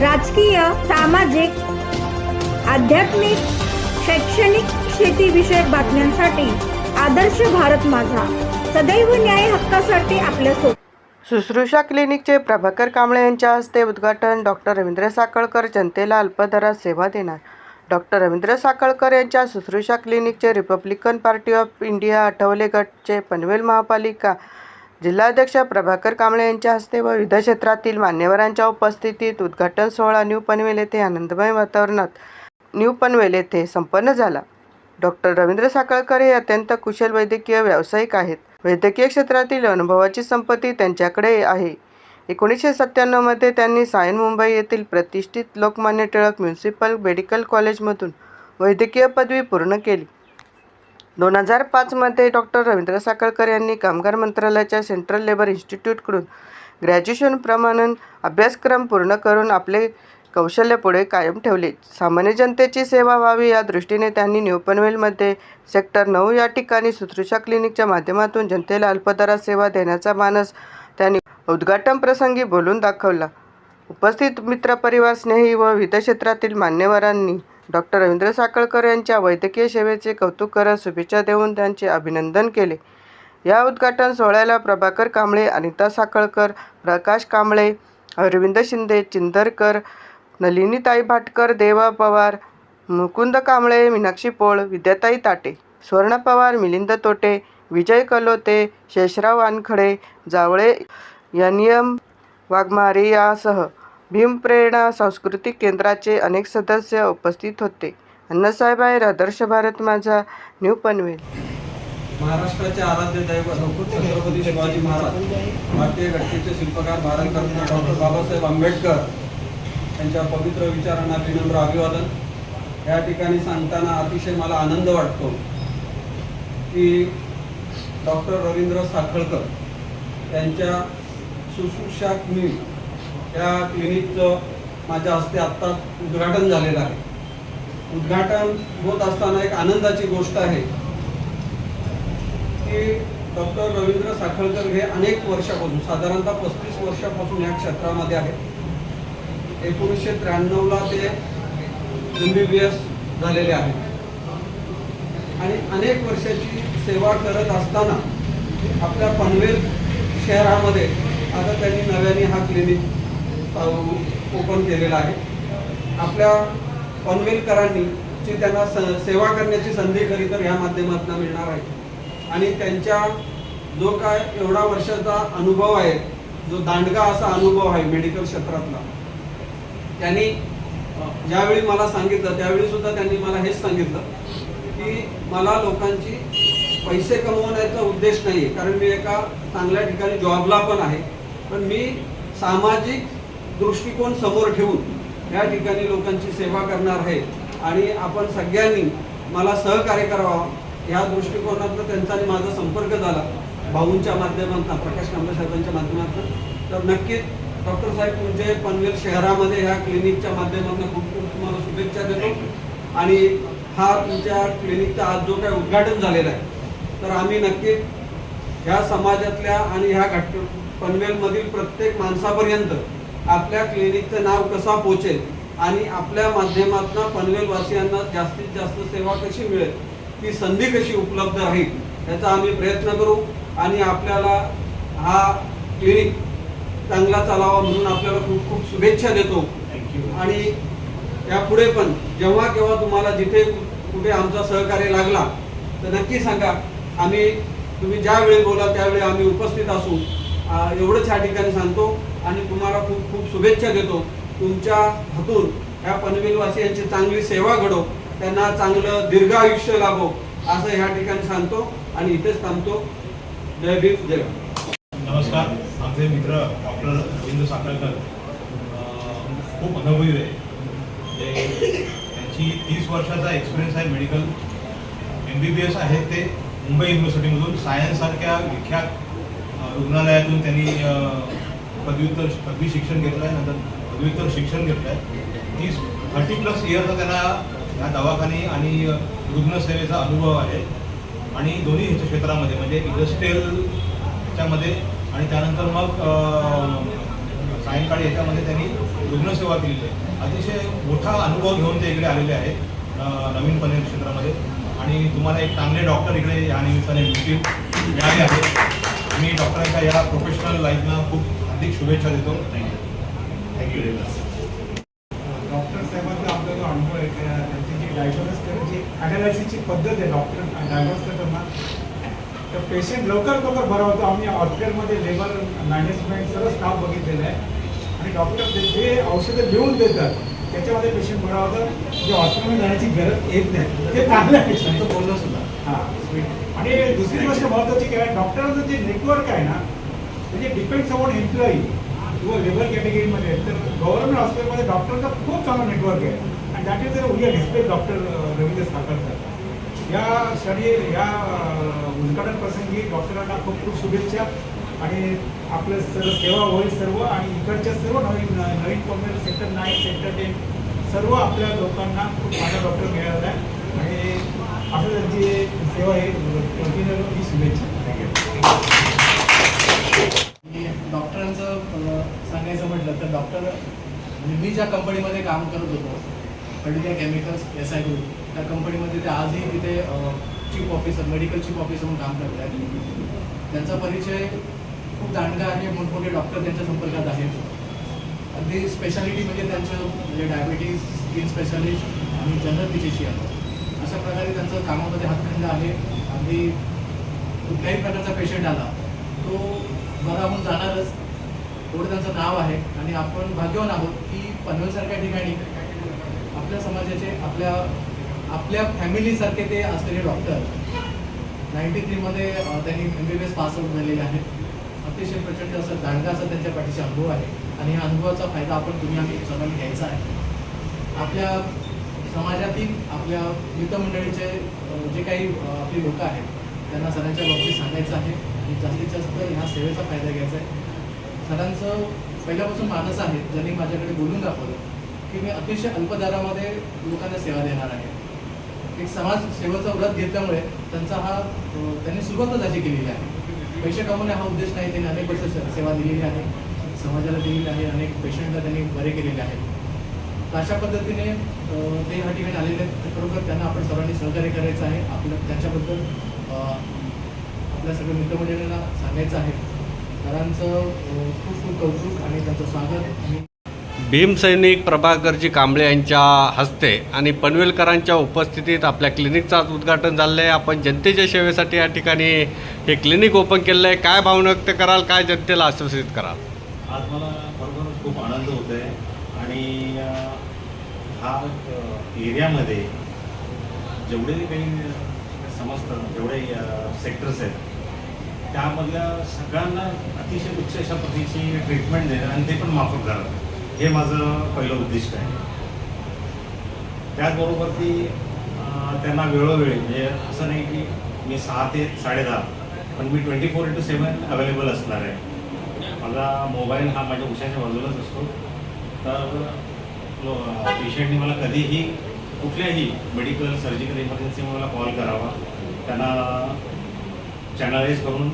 राजकीय सामाजिक आध्यात्मिक शैक्षणिक शेतीविषयक बातम्यांसाठी आदर्श भारत माझा. सदैव न्याय हक्कासाठी आपल्या शुश्रूषा क्लिनिकचे प्रभाकर कांबळे यांच्या हस्ते उद्घाटन डॉक्टर रवींद्र साखळकर जनतेला अल्पदरात सेवा देणार. डॉक्टर रवींद्र साखळकर यांच्या Shushrusha क्लिनिकचे Republican Party of India Athawale गटचे Panvel महापालिका जिल्हाध्यक्ष प्रभाकर कांबळे यांच्या हस्ते व विविध क्षेत्रातील मान्यवरांच्या उपस्थितीत उद्घाटन सोहळा न्यू पनवेल येथे आनंदमय वातावरणात न्यू पनवेल येथे संपन्न झाला. डॉक्टर रवींद्र साखळकर हे अत्यंत कुशल वैद्यकीय व्यावसायिक आहेत. वैद्यकीय क्षेत्रातील अनुभवाची संपत्ती त्यांच्याकडे आहे. एकोणीसशे सत्त्याण्णवमध्ये त्यांनी सायन मुंबई येथील प्रतिष्ठित लोकमान्य टिळक म्युन्सिपल मेडिकल कॉलेजमधून वैद्यकीय पदवी पूर्ण केली. दोन हजार पाचमध्ये डॉक्टर रवींद्र साखळकर यांनी कामगार मंत्रालयाच्या सेंट्रल लेबर इन्स्टिट्यूटकडून ग्रॅज्युएशन प्रमाणन अभ्यासक्रम पूर्ण करून आपले कौशल्य पुढे कायम ठेवले. सामान्य जनतेची सेवा व्हावी या दृष्टीने त्यांनी न्यू पनवेलमध्ये सेक्टर नऊ या ठिकाणी सुश्रूषा क्लिनिकच्या माध्यमातून जनतेला अल्पदरात सेवा देण्याचा मानस त्यांनी उद्घाटन प्रसंगी बोलून दाखवला. उपस्थित मित्रपरिवार स्नेही व विविध क्षेत्रातील मान्यवरांनी डॉक्टर रवींद्र साखळकर यांच्या वैद्यकीय सेवेचे कौतुक करत शुभेच्छा देऊन त्यांचे अभिनंदन केले. या उद्घाटन सोहळ्याला प्रभाकर कांबळे अनिता साखळकर प्रकाश कांबळे अरविंद शिंदे चिंदरकर नलिनीताई भाटकर देवा पवार मुकुंद कांबळे मीनाक्षी पोळ विद्याताई ताटे स्वर्ण पवार मिलिंद तोटे विजय कलोते शेषराव वानखडे जावळे यनियम वाघमारे यासह भीमप्रेरणा सांस्कृतिक केंद्राचे अनेक सदस्य उपस्थित होते. अण्णासाहेब आहेर आदर्श भारत माझा न्यू पनवेल. महाराष्ट्राचे आराध्य दैवत छत्रपती शिवाजी महाराज भारतीय घटनेचे शिल्पकार भारतरत्न डॉक्टर बाबासाहेब आंबेडकर यांच्या पवित्र विचारांना विनम्र अभिवादन. या ठिकाणी सांगताना अतिशय मला आनंद वाटतो की डॉक्टर रवींद्र साखळकर यांच्या सुश्रूषा मी त्या क्लिनिकचं माझ्या हस्ते आत्ता उद्घाटन झालेलं आहे. उद्घाटन होत असताना एक आनंदाची गोष्ट आहे की डॉक्टर रवींद्र साखळकर हे अनेक वर्षापासून साधारणतः पस्तीस वर्षापासून या क्षेत्रामध्ये आहेत. एकोणीसशे त्र्याण्णवला ते एम बी बी एस झालेले आहेत आणि अनेक वर्षाची सेवा करत असताना आपल्या पनवेल शहरामध्ये आता त्यांनी नव्याने हा क्लिनिक ओपन केलेला आहे. आपल्या पनवेलकरांनी ची त्यांना स- सेवा करण्याची संधी खरी तर ह्या माध्यमातून मिळणार आहे. आणि त्यांच्या जो काय एवढा वर्षाचा अनुभव आहे जो दांडगा असा अनुभव आहे मेडिकल क्षेत्रातला त्यांनी ज्यावेळी मला सांगितलं त्यावेळी सुद्धा त्यांनी मला हेच सांगितलं की मला लोकांची पैसे कमवण्याचा उद्देश नाही आहे कारण मी एका चांगल्या ठिकाणी जॉबला पण आहे. पण मी सामाजिक दृष्टिकोन समोर ठेवून या ठिकाणी लोकांची सेवा करणार आहे. आणि आपण सगळ्यांनी मला सहकार्य करावा. या दृष्टिकोनातनं त्यांचा आणि माझा संपर्क झाला. भाऊंच्या माध्यमातून प्रकाश कांबळे साहेबांच्या माध्यमातून. तर नक्कीच डॉक्टर साहेब तुमचे पनवेल शहरामध्ये ह्या क्लिनिकच्या माध्यमातून खूप खूप तुम्हाला शुभेच्छा देतो. आणि हा तुमच्या क्लिनिकचा आज जो काय उद्घाटन झालेला आहे तर आम्ही नक्की ह्या समाजातल्या आणि ह्या घट पनवेलमधील प्रत्येक माणसापर्यंत आपल्या क्लिनिकचं नाव कसा पोचेल आणि आपल्या माध्यमातून पनवेलवासियांना जास्तीत जास्त सेवा कशी मिळेल ती संधी कशी उपलब्ध राहील याचा आम्ही प्रयत्न करू आणि आपल्याला हा क्लिनिक चांगला चालावा म्हणून आपल्याला खूप खूप शुभेच्छा देतो. आणि यापुढे पण जेव्हा केव्हा तुम्हाला जिथे कुठे आमचा सहकार्य लागला तर नक्की सांगा. आम्ही तुम्ही ज्यावेळी बोला त्यावेळी आम्ही उपस्थित असू. एवढंच ह्या ठिकाणी सांगतो. आणि तुम्हाला खूप खूप शुभेच्छा देतो. तुमच्या हातून ह्या पनवेलवासियांची चांगली सेवा घडो. त्यांना चांगलं दीर्घ आयुष्य लाभो. असं ह्या ठिकाणी सांगतो आणि इथेच थांबतो. जय भीम जय नमस्कार. आमचे मित्र डॉक्टर रवींद्र साखरकर खूप अनुभवी आहे ते त्यांची तीस वर्षाचा एक्सपिरियन्स आहे medical M B B S आहेत ते मुंबई युनिव्हर्सिटीमधून सायन्ससारख्या विख्यात रुग्णालयातून त्यांनी पदव्युत्तर पदवी शिक्षण घेतलं आहे नंतर पदव्युत्तर शिक्षण घेतलं आहे तीस थर्टी प्लस इयरचा त्यांना ह्या दवाखाने आणि रुग्णसेवेचा अनुभव आहे. आणि दोन्ही ह्याच्या क्षेत्रामध्ये म्हणजे इंडस्ट्रीयल आणि त्यानंतर मग सायंकाळी याच्यामध्ये त्यांनी रुग्णसेवा केलेली आहे. अतिशय मोठा अनुभव घेऊन ते इकडे आलेले आहेत नवीन पनवेल क्षेत्रामध्ये. आणि तुम्हाला एक चांगले डॉक्टर इकडे या निमित्ताने मिळतील मिळाले आहेत मी डॉक्टरांच्या या प्रोफेशनल लाईफनं खूप हार्दिक शुभेच्छा देतो. Thank you thank you very much doctor साहेबांचा आपला जो अनुभव आहे त्या त्यांची जी डायग्नोस करायची अनालिसिसची पद्धत आहे डॉक्टर डायग्नोस करताना तर पेशंट लवकर लवकर बरा होतो. आम्ही हॉस्पिटलमध्ये लेबर मॅनेजमेंट सर्व स्टाफ बघितलेला आहे. आणि डॉक्टर ते जे औषधं लिहून देतात त्याच्यामध्ये पेशंट बरा होतं जे हॉस्पिटलमध्ये जाण्याची गरज येत नाही. ते चांगलं आहे. पेशंटचं बोलणं सुद्धा. हां. आणि दुसरी गोष्ट महत्त्वाची काय डॉक्टरांचं जे नेटवर्क आहे ना म्हणजे डिपेंड्स अपॉन एम्प्लॉई किंवा लेबर कॅटेगरीमध्ये तर गव्हर्नमेंट हॉस्पिटलमध्ये डॉक्टरचा खूप चांगला नेटवर्क आहे. आणि that is we respect doctor Ravindra Sakharkar या क्षणी या उद्घाटन प्रसंगी डॉक्टरांना खूप खूप शुभेच्छा. आणि आपलं सर्व सेवा होईल सर्व आणि इकडच्या सर्व नवीन नवीन Panvel sector nine sector ten सर्व आपल्या लोकांना खूप चांगला डॉक्टर मिळाला आहे. आणि आपलं जे सेवा आहे कंटिन्यू ही शुभेच्छा थँक्यू सांगायचं म्हटलं तर डॉक्टर मी ज्या कंपनीमध्ये काम करत होतो. पडिका केमिकल्स एस आय ग्रुप त्या कंपनीमध्ये ते आजही तिथे chief officer medical chief officer म्हणून काम करत आहेत. त्यांचा परिचय खूप दांडगा आहे मोठमोठे डॉक्टर त्यांच्या संपर्कात आहेत. अगदी स्पेशालिटी म्हणजे त्यांचं म्हणजे डायबिटीज स्किन स्पेशालिस्ट आणि जनरल फिजिशियन अशा प्रकारे त्यांचं कामामध्ये हातखंड आहे. अगदी कुठल्याही प्रकारचा पेशंट आला तो बरा होऊन जाणारच. गोड त्यांचं नाव आहे आणि आपण भाग्यवान आहोत की पनवेलसारख्या ठिकाणी आपल्या समाजाचे आपल्या आपल्या फॅमिलीसारखे ते असलेले डॉक्टर नाईन्टी थ्रीमध्ये त्यांनी M B B S pass out झालेले आहेत. अतिशय प्रचंड असं दांडगा असा त्यांच्या पाठीचा अनुभव आहे आणि ह्या अनुभवाचा फायदा आपण तुम्ही आम्ही सर्वांनी घ्यायचा आहे. आपल्या समाजातील आपल्या मित्रमंडळीचे जे काही आपली लोक आहेत त्यांना सगळ्यांच्या बाबतीत सांगायचं आहे आणि जास्तीत जास्त ह्या सेवेचा फायदा घ्यायचा आहे. सरांचं पहिल्यापासून मानस आहे ज्यांनी माझ्याकडे बोलून दाखवलं की मी अतिशय अल्प दरामध्ये लोकांना सेवा देणार आहे. एक समाज सेवेचा व्रत घेतल्यामुळे त्यांचा हा त्यांनी सुरुवातच अशी केलेली आहे. पैसे कमवणे हा उद्देश नाही त्यांनी अनेक वर्ष सेवा दिलेली आहे. समाजाला दिलेली आहे अनेक पेशंटला त्यांनी बरे केलेले आहेत. तर अशा पद्धतीने ते ह्या ठिकाणी आलेले आहेत. तर खरोखर त्यांना आपण सर्वांनी सहकार्य करायचं आहे. आपलं त्यांच्याबद्दल आपल्या सगळ्या मित्रमंडळींना सांगायचं आहे. सरांचं अं, खूप खूप कौतुक आणि त्यांचं स्वागत. आणि भीमसैनिक प्रभाकरजी कांबळे यांच्या हस्ते आणि पनवेलकरांच्या उपस्थितीत आपल्या क्लिनिकचं आज उद्घाटन झालं आहे आपण जनतेच्या सेवेसाठी या ठिकाणी हे क्लिनिक ओपन केलं आहे काय भावना व्यक्त कराल? काय जनतेला आश्वासित कराल? आज मला खरोखरच खूप आनंद होत आहे आणि हा एरियामध्ये जेवढे काही समजतं जेवढे सेक्टर्स आहेत त्यामधल्या सगळ्यांना अतिशय उच्च अशा पद्धतीची ट्रीटमेंट देणं आणि ते पण माफक करावं हे माझं पहिलं उद्दिष्ट आहे. त्याचबरोबर ती त्यांना वेळोवेळी म्हणजे असं नाही की मी सहा ते साडेदहा पण मी twenty four into seven available असणार आहे. माझा मोबाईल हा माझ्या उशाच्या बाजूलाच असतो. तर पेशंटने मला कधीही कुठल्याही मेडिकल सर्जिकल इमर्जन्सीमध्ये मला कॉल करावा. त्यांना चॅनलाइज करून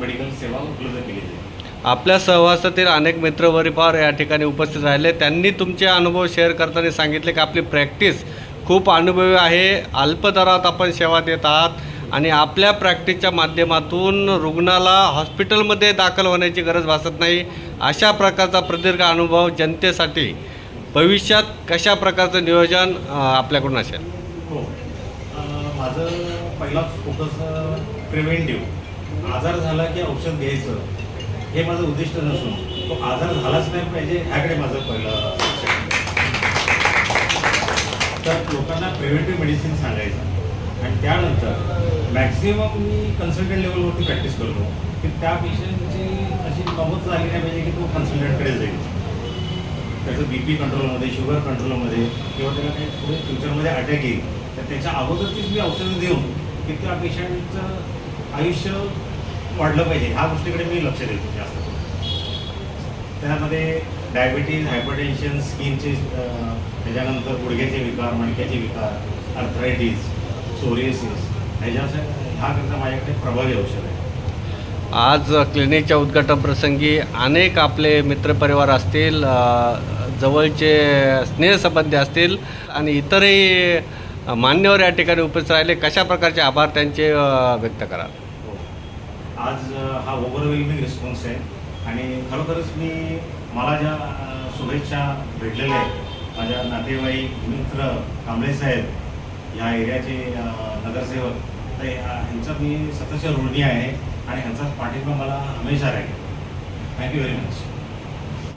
मेडिकल सेवा उपलब्ध केली जाईल. आपल्या सहवासातील अनेक मित्रपरिवार या ठिकाणी उपस्थित राहिले. त्यांनी तुमचे अनुभव शेअर करताना सांगितले की आपली प्रॅक्टिस खूप अनुभवी आहे. अल्प दरात आपण सेवा देत आहात आणि आपल्या प्रॅक्टिसच्या माध्यमातून रुग्णाला हॉस्पिटलमध्ये दाखल होण्याची गरज भासत नाही. अशा प्रकारचा प्रदीर्घ अनुभव जनतेसाठी भविष्यात कशा प्रकारचं नियोजन आपल्याकडून असेल? हो. माझं पहिला फोकस प्रिव्हेंटिव्ह. आजार झाला की औषध घ्यायचं हे माझं उद्दिष्ट नसून तो आजार झालाच नाही पाहिजे ह्याकडे माझं पहिलं तर लोकांना प्रिव्हेंटिव्ह मेडिसिन सांगायचं. आणि त्यानंतर मॅक्झिमम मी कन्सल्टंट लेवलवरती प्रॅक्टिस करतो की त्या पेशंटची अशी नमूद झाली नाही पाहिजे की तो कन्सल्टंटकडे जाईल. त्याचं बी पी कंट्रोलमध्ये शुगर कंट्रोलमध्ये किंवा त्याला काही पुढे फ्युचरमध्ये अटॅक येईल तर त्याच्या अगोदरचीच मी औषधं देऊन की त्या पेशंटचं आयुष्य वाढलं पाहिजे ह्या गोष्टीकडे मी लक्ष देतो जास्त त्यामध्ये डायबिटीज हायपरटेन्शन स्किनचे त्याच्यानंतर गुडघ्याचे विकार मणक्याचे विकार अर्थरायटिस सोरियसिस ह्याच्या ह्याकरता माझ्याकडे प्रभावी औषध आहे. आज क्लिनिकच्या उद्घाटनप्रसंगी अनेक आपले मित्रपरिवार असतील जवळचे स्नेहसंबंधी असतील आणि इतरही मान्यवर या ठिकाणी उपस्थित राहिले. कशा प्रकारचे आभार त्यांचे व्यक्त कराल? हो. आज हा ओव्हरवेल्मिंग रिस्पॉन्स आहे. आणि खरोखरच मी मला ज्या शुभेच्छा भेटलेल्या आहेत माझ्या नातेवाईक मित्र कांबळे साहेब ह्या एरियाचे नगरसेवक तर ह्यांचा मी सततच्या ऋणी आहे आणि ह्यांचा पाठिंबा मला हमेशा राहील. Thank you very much